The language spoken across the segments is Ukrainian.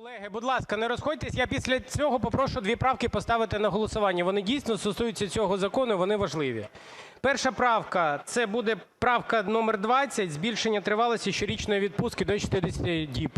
Колеги, будь ласка, не розходьтесь. Я після цього попрошу дві правки поставити на голосування. Вони дійсно стосуються цього закону, вони важливі. Перша правка – це буде правка номер 20 збільшення тривалості щорічної відпустки до 60 діб.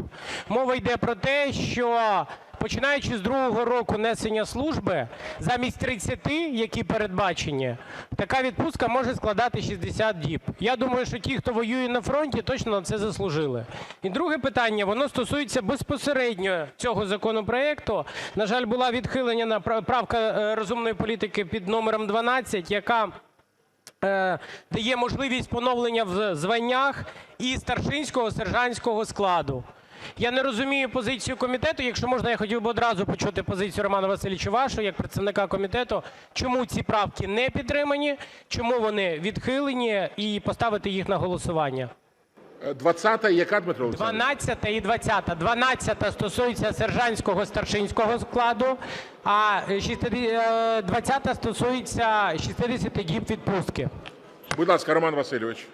Мова йде про те, що починаючи з другого року несення служби, замість 30, які передбачені, така відпустка може складати 60 діб. Я думаю, що ті, хто воює на фронті, точно на це заслужили. І друге питання, воно стосується безпосередньо цього законопроекту. На жаль, була відхилена правка е, розумної політики під номером 12, яка е, дає можливість поновлення в званнях і старшинського, сержантського складу. Я не розумію позицію комітету. Якщо можна, я хотів би одразу почути позицію Романа Васильовича вашу як представника комітету. Чому ці правки не підтримані, чому вони відхилені, і поставити їх на голосування. 20-та і яка, Дмитро Олександрович? 12 і 20. 12 стосується сержантського, старшинського складу, а 60 е, 20 стосується 60 діб відпустки. Будь ласка, Роман Васильович.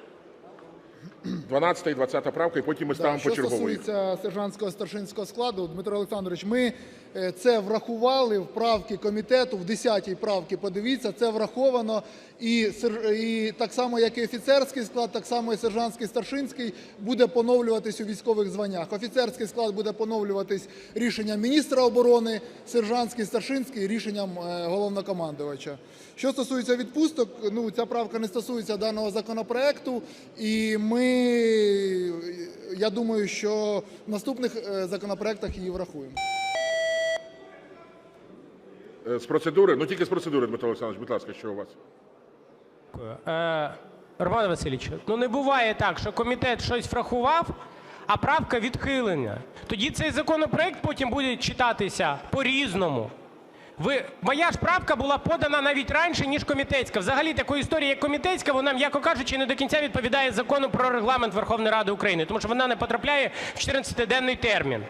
12 і 20 правка, і потім ми ставимо Що почергово їх. стосується сержантського старшинського складу, Дмитро Олександрович, ми е, це врахували в правки комітету, в 10-й правці, подивіться, це враховано. І, сер- і так само, як і офіцерський склад, так само і сержантський старшинський буде поновлюватись у військових званнях. Офіцерський склад буде поновлюватись рішенням міністра оборони, сержантський старшинський рішенням е, головнокомандувача. Що стосується відпусток, ну ця правка не стосується даного законопроекту, і ми, я думаю, що в наступних е, законопроектах її врахуємо. Е, З процедури? Ну тільки з процедури, Дмитро Олександрович, будь ласка, що у вас? Е, Роман Васильович, ну не буває так, що комітет щось врахував, а правка відхилена. Тоді цей законопроект потім буде читатися по-різному. Ви, моя ж правка була подана навіть раніше, ніж комітетська. Взагалі такої історії, як комітетська, вона, м'яко кажучи, не до кінця відповідає закону про регламент Верховної Ради України, тому що вона не потрапляє в 14-денний термін,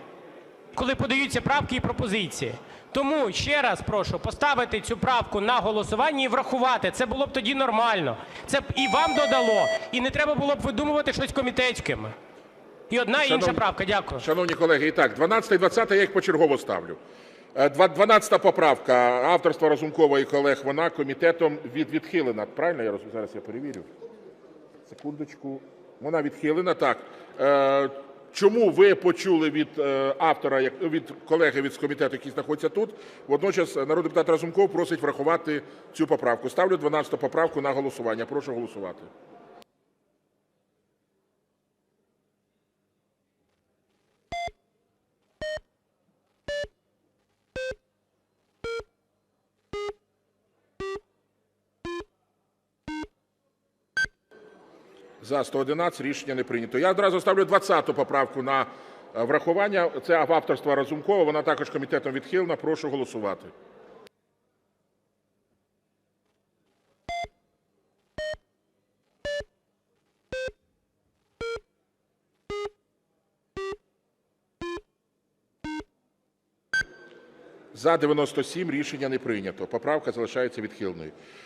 коли подаються правки і пропозиції. Тому ще раз прошу поставити цю правку на голосування і врахувати. Це було б тоді нормально. Це б і вам додало, і не треба було б видумувати щось комітетським. І одна і інша правка. Дякую. Шановні колеги, і так, 12 і 20 я їх почергово ставлю. Е, 12 поправка авторства Разумкова і колег, вона комітетом від, відхилена. Правильно я розумію? Зараз я перевірю. Секундочку. Вона відхилена, так. Е, Чому ви почули від е, автора, від колеги від комітету, який знаходиться тут? Водночас народний депутат Разумков просить врахувати цю поправку. Ставлю 12 поправку на голосування. Прошу голосувати. За 111 рішення не прийнято. Я одразу ставлю 20 поправку на е, врахування. Це авторства Разумкова. Вона також комітетом відхилена. Прошу голосувати. За 97 рішення не прийнято. Поправка залишається відхиленою.